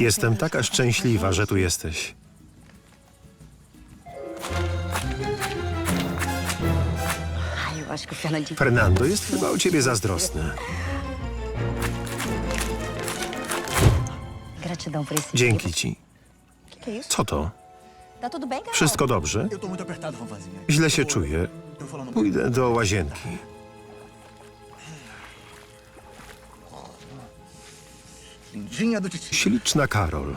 Jestem taka szczęśliwa, że tu jesteś. Fernando jest chyba o ciebie zazdrosny. Dzięki ci. Co to? Wszystko dobrze? Źle się czuję. Pójdę do łazienki. Śliczna Karol.